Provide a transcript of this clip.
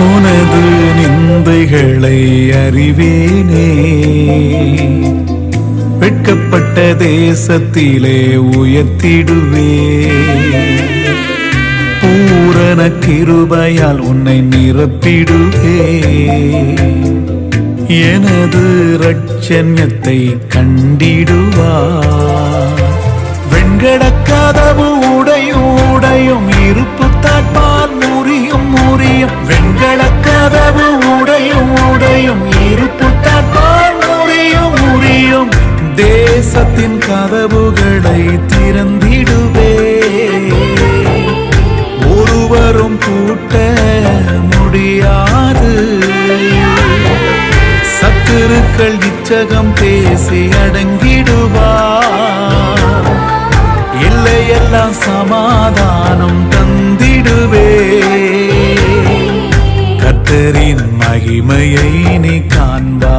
உனது நிந்தைகளை அறிவேனே. வெட்கப்பட்ட தேசத்திலே உயர்த்திடுவே. பூரண கிருபையால் உன்னை நிரப்பிடுவே. எனது ரட்சண்யத்தை கண்டிடுவா. வெண்கடக் கதவு வெண்கல கதவு உடையும் உடையும். இருப்புத்தான் தாட்பால் முறியும் முறியும் தேசத்தின் கதவுகளை திறந்திடுவே. ஒருவரும் கூட்ட முடியாது. சத்துருக்கள் இச்சகம் பேசி அடங்கிடுவார் இல்லையெல்லாம் சமாதானம் கர்த்தரின் மகிமையை நீ காண்பா.